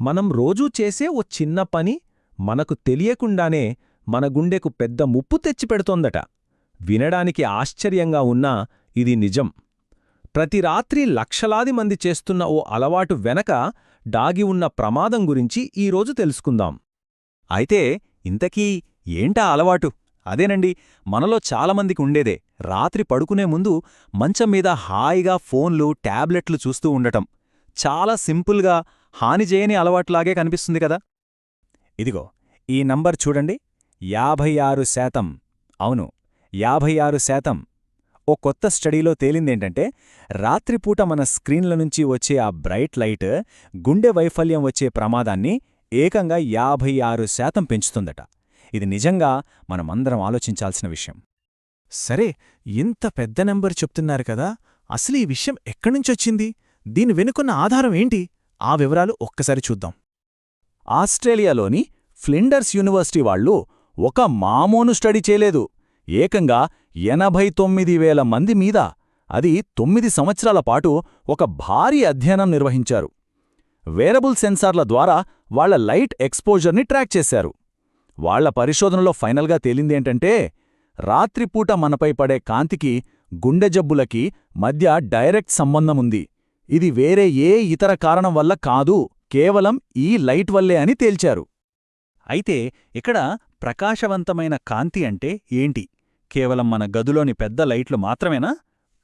మనం రోజూ చేసే ఓ చిన్న పని మనకు తెలియకుండానే మన గుండెకు పెద్ద ముప్పు తెచ్చిపెడుతోందట వినడానికి ఆశ్చర్యంగా ఉన్నా ఇది నిజం. ప్రతి రాత్రి లక్షలాది మంది చేస్తున్న ఓ అలవాటు వెనక దాగి ఉన్న ప్రమాదం గురించి ఈరోజు తెలుసుకుందాం. అయితే ఇంతకీ ఏంటా అలవాటు? అదేనండి మనలో చాలామందికి ఉండేదే. రాత్రి పడుకునే ముందు మంచం మీద హాయిగా ఫోన్లు ట్యాబ్లెట్లు చూస్తూ ఉండటం. చాలా సింపుల్గా హాని చేయని అలవాట్లాగే కనిపిస్తుంది కదా? ఇదిగో ఈ నంబర్ చూడండి. యాభై ఆరు శాతం. అవును యాభై ఆరు శాతం. ఓ కొత్త స్టడీలో తేలిందేంటంటే రాత్రిపూట మన స్క్రీన్ల నుంచి వచ్చే ఆ బ్రైట్ లైట్ గుండె వైఫల్యం వచ్చే ప్రమాదాన్ని ఏకంగా యాభై ఆరు శాతం పెంచుతుందట. ఇది నిజంగా మనమందరం ఆలోచించాల్సిన విషయం. సరే ఇంత పెద్ద నెంబర్ చెప్తున్నారు కదా? అసలు ఈ విషయం ఎక్కడ్నుంచొచ్చింది దీని వెనుకున్న ఆధారం ఏంటి? ఆ వివరాలు ఒక్కసారి చూద్దాం. ఆస్ట్రేలియాలోని ఫ్లిండర్స్ యూనివర్సిటీ వాళ్ళు ఒక మామూను స్టడీ చేయలేదు. ఏకంగా ఎనభై తొమ్మిది వేల మంది మీద అది తొమ్మిది సంవత్సరాల పాటు ఒక భారీ అధ్యయనం నిర్వహించారు. వేరబుల్ సెన్సార్ల ద్వారా వాళ్ళ లైట్ ఎక్స్పోజర్ని ట్రాక్ చేశారు. వాళ్ళ పరిశోధనలో ఫైనల్గా తేలిందేంటంటే రాత్రిపూట మనపై పడే కాంతికి గుండె జబ్బులకి మధ్య డైరెక్ట్ సంబంధముంది. ఇది వేరే ఏ ఇతర కారణం వల్ల కాదు కేవలం ఈ లైట్ వల్లే అని తేల్చారు. అయితే ఇక్కడ ప్రకాశవంతమైన కాంతి అంటే ఏంటి? కేవలం మన గదులోని పెద్ద లైట్లు మాత్రమేనా?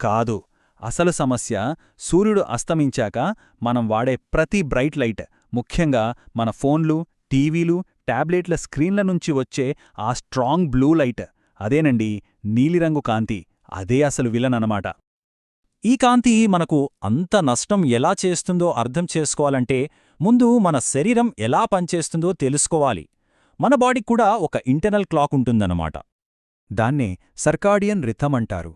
కాదు. అసలు సమస్య సూర్యుడు అస్తమించాక మనం వాడే ప్రతి బ్రైట్ లైట్ ముఖ్యంగా మన ఫోన్లు టీవీలు టాబ్లెట్ల స్క్రీన్ల నుంచి వచ్చే ఆ స్ట్రాంగ్ బ్లూ లైట్. అదేనండి నీలిరంగు కాంతి. అదే అసలు విలన్ అనమాట ఈ కాంతి మనకు అంత నష్టం ఎలా చేస్తుందో అర్థం చేసుకోవాలంటే ముందు మన శరీరం ఎలా పనిచేస్తుందో తెలుసుకోవాలి. మన బాడీకి కూడా ఒక ఇంటర్నల్ క్లాక్ ఉంటుందన్నమాట. దాన్నే సర్కాడియన్ రిథమ్ అంటారు.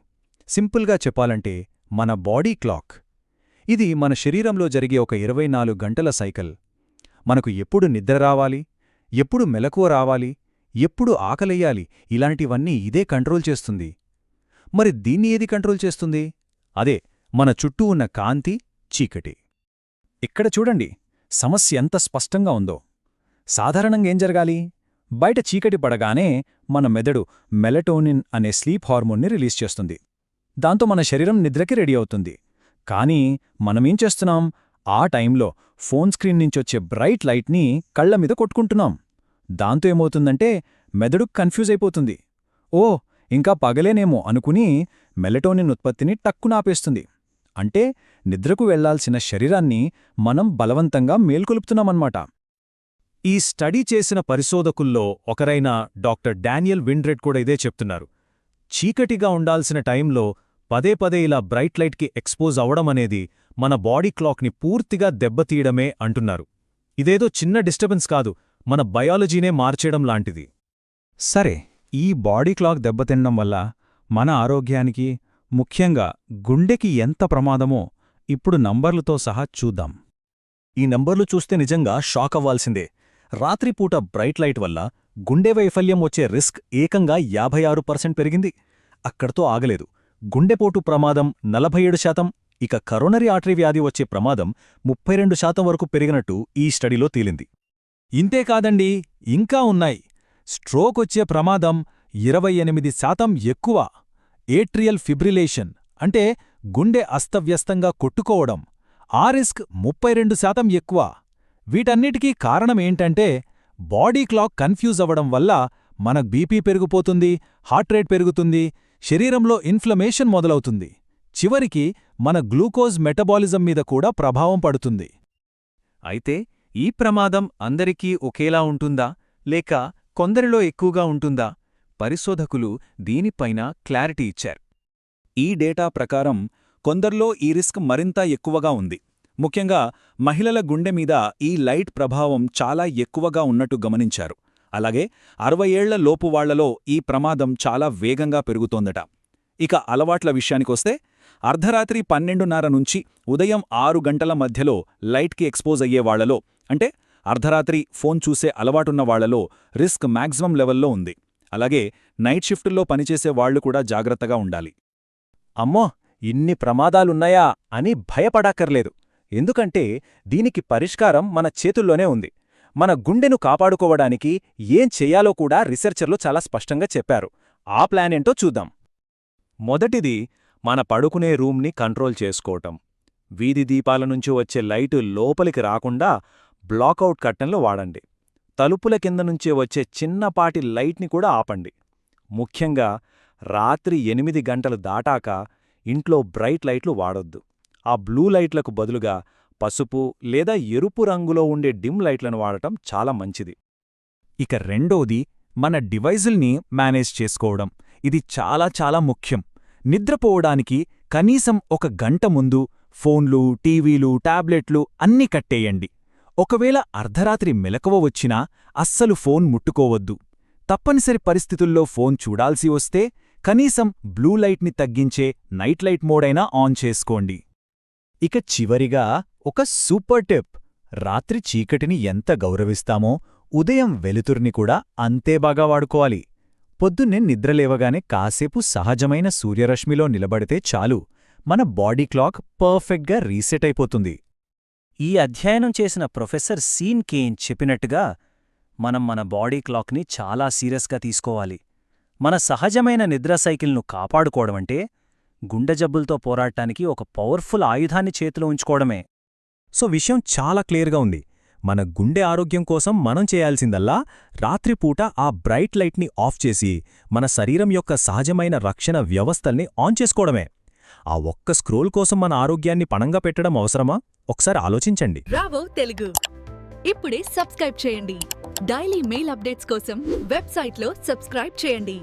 సింపుల్గా చెప్పాలంటే మన బాడీ క్లాక్. ఇది మన శరీరంలో జరిగే ఒక ఇరవై నాలుగు గంటల సైకిల్. మనకు ఎప్పుడు నిద్ర రావాలి ఎప్పుడు మెలకువ రావాలి ఎప్పుడు ఆకలెయ్యాలి ఇలాంటివన్నీ ఇదే కంట్రోల్ చేస్తుంది. మరి దీన్ని ఏది కంట్రోల్ చేస్తుంది? అదే మన చుట్టూ ఉన్న కాంతి చీకటి. ఇక్కడ చూడండి సమస్య ఎంత స్పష్టంగా ఉందో. సాధారణంగా ఏం జరగాలి? బయట చీకటి పడగానే మన మెదడు మెలటోనిన్ అనే స్లీప్ హార్మోన్ని రిలీజ్ చేస్తుంది. దాంతో మన శరీరం నిద్రకి రెడీ అవుతుంది. కానీ మనమేం చేస్తున్నాం? ఆ టైంలో ఫోన్ స్క్రీన్ నుంచొచ్చే బ్రైట్ లైట్ని కళ్ళ మీద కొట్టుకుంటున్నాం. దాంతో ఏమవుతుందంటే మెదడు కన్ఫ్యూజ్ అయిపోతుంది. ఓ ఇంకా పగలేనేమో అనుకుని మెలటోనిన్ ఉత్పత్తిని టక్కునాపేస్తుంది అంటే నిద్రకు వెళ్ళాల్సిన శరీరాన్ని మనం బలవంతంగా మేల్కొలుపుతున్నామన్నమాట. ఈ స్టడీ చేసిన పరిశోధకుల్లో ఒకరైన డాక్టర్ డానియల్ విండ్రెడ్ కూడా ఇదే చెప్తున్నారు. చీకటిగా ఉండాల్సిన టైంలో పదే పదే ఇలా బ్రైట్ లైట్కి ఎక్స్పోజ్ అవడమనేది మన బాడీ క్లాక్ని పూర్తిగా దెబ్బతీయడమే అంటున్నారు. ఇదేదో చిన్న డిస్టర్బెన్స్ కాదు మన బయాలజీనే మార్చేయడం లాంటిది. సరే ఈ బాడీ క్లాక్ దెబ్బతినడం వల్ల మన ఆరోగ్యానికి ముఖ్యంగా గుండెకి ఎంత ప్రమాదమో ఇప్పుడు నంబర్లతో సహా చూద్దాం. ఈ నంబర్లు చూస్తే నిజంగా షాక్ అవ్వాల్సిందే. రాత్రిపూట బ్రైట్ లైట్ వల్ల గుండె వైఫల్యం వచ్చే రిస్క్ ఏకంగా యాభై ఆరు పర్సెంట్ పెరిగింది. అక్కడతో ఆగలేదు. గుండెపోటు ప్రమాదం నలభై ఏడు శాతం ఇక కరోనరీ ఆర్టరీ వ్యాధి వచ్చే ప్రమాదం ముప్పై రెండు శాతం వరకు పెరిగినట్టు ఈ స్టడీలో తేలింది. ఇంతేకాదండి ఇంకా ఉన్నాయి. స్ట్రోక్ వచ్చే ప్రమాదం ఇరవై ఎనిమిది శాతం ఎక్కువ. ఏట్రియల్ ఫిబ్రిలేషన్ అంటే గుండె అస్తవ్యస్తంగా కొట్టుకోవడం ఆ రిస్క్ ముప్పై రెండు శాతం ఎక్కువ. వీటన్నిటికీ కారణమేంటంటే బాడీ క్లాక్ కన్ఫ్యూజ్ అవ్వడం వల్ల మన బీపీ పెరిగిపోతుంది హార్ట్ రేట్ పెరుగుతుంది శరీరంలో ఇన్ఫ్లమేషన్ మొదలవుతుంది. చివరికి మన గ్లూకోజ్ మెటబాలిజం మీద కూడా ప్రభావం పడుతుంది. అయితే ఈ ప్రమాదం అందరికీ ఒకేలా ఉంటుందా? లేక కొందరిలో ఎక్కువగా ఉంటుందా? పరిశోధకులు దీనిపైన క్లారిటీ ఇచ్చారు. ఈ డేటా ప్రకారం కొందర్లో ఈ రిస్క్ మరింత ఎక్కువగా ఉంది. ముఖ్యంగా మహిళల గుండె మీద ఈ లైట్ ప్రభావం చాలా ఎక్కువగా ఉన్నట్టు గమనించారు. అలాగే అరవై ఏళ్ళ లోపు వాళ్ళలో ఈ ప్రమాదం చాలా వేగంగా పెరుగుతోందట. ఇక అలవాట్ల విషయానికొస్తే అర్ధరాత్రి పన్నెండున్నర నుంచి ఉదయం ఆరు గంటల మధ్యలో లైట్కి ఎక్స్పోజ్ అయ్యేవాళ్ళలో అంటే అర్ధరాత్రి ఫోన్ చూసే అలవాటున్న వాళ్ళలో రిస్క్ మ్యాక్సిమం లెవెల్లో ఉంది. అలాగే నైట్ షిఫ్టుల్లో పనిచేసే వాళ్ళు కూడా జాగ్రత్తగా ఉండాలి. అమ్మో ఇన్ని ప్రమాదాలున్నాయా అని భయపడాకర్లేదు ఎందుకంటే దీనికి పరిష్కారం మన చేతుల్లోనే ఉంది. మన గుండెను కాపాడుకోవడానికి ఏం చెయ్యాలో కూడా రీసెర్చర్లు చాలా స్పష్టంగా చెప్పారు. ఆ ప్లాన్ ఏంటో చూద్దాం. మొదటిది మన పడుకునే రూమ్ని కంట్రోల్ చేసుకోవటం. వీధి దీపాల నుంచి వచ్చే లైటు లోపలికి రాకుండా బ్లాకౌట్ కట్టెన్లు వాడండి. తలుపుల కింద నుంచే వచ్చే చిన్నపాటి లైట్ని కూడా ఆపండి. ముఖ్యంగా రాత్రి ఎనిమిది గంటలు దాటాక ఇంట్లో బ్రైట్ లైట్లు వాడొద్దు. ఆ బ్లూ లైట్లకు బదులుగా పసుపు లేదా ఎరుపు రంగులో ఉండే డిమ్ లైట్లను వాడటం చాలా మంచిది. ఇక రెండోది మన డివైజుల్ని మేనేజ్ చేసుకోవడం. ఇది చాలా చాలా ముఖ్యం. నిద్రపోవడానికి కనీసం ఒక గంట ముందు ఫోన్లు టీవీలు టాబ్లెట్లు అన్నీ కట్టేయండి. ఒకవేళ అర్ధరాత్రి మెలకువ వచ్చినా అస్సలు ఫోన్ ముట్టుకోవద్దు. తప్పనిసరి పరిస్థితుల్లో ఫోన్ చూడాల్సి వస్తే కనీసం బ్లూ లైట్ని తగ్గించే నైట్ లైట్ మోడైనా ఆన్ చేసుకోండి. ఇక చివరిగా ఒక సూపర్ టిప్. రాత్రి చీకటిని ఎంత గౌరవిస్తామో ఉదయం వెలుతుర్ని కూడా అంతే బాగా వాడుకోవాలి. పొద్దున్నే నిద్రలేవగానే కాసేపు సహజమైన సూర్యరశ్మిలో నిలబడితే చాలు. మన బాడీ క్లాక్ పర్ఫెక్ట్గా రీసెట్ అయిపోతుంది. ఈ అధ్యయనం చేసిన ప్రొఫెసర్ సీన్ కేన్ చెప్పినట్టుగా మనం మన బాడీ క్లాక్ని చాలా సీరియస్గా తీసుకోవాలి. మన సహజమైన నిద్ర సైకిల్ను కాపాడుకోవడమంటే గుండె జబ్బులతో పోరాటానికి ఒక పవర్ఫుల్ ఆయుధాన్ని చేతిలో ఉంచుకోవడమే. సో విషయం చాలా క్లియర్గా ఉంది. మన గుండె ఆరోగ్యం కోసం మనం చేయాల్సిందల్లా రాత్రిపూట ఆ బ్రైట్ లైట్ని ఆఫ్ చేసి మన శరీరం యొక్క సహజమైన రక్షణ వ్యవస్థల్ని ఆన్ చేసుకోవడమే. ఆ ఒక్క స్క్రోల్ కోసం మన ఆరోగ్యాన్ని పణంగా పెట్టడం అవసరమా? ఒకసారి ఆలోచించండి. రావో తెలుగు. ఇప్పుడే సబ్స్క్రైబ్ చేయండి. డైలీ మెయిల్ అప్డేట్స్ కోసం వెబ్సైట్లో సబ్స్క్రైబ్ చేయండి.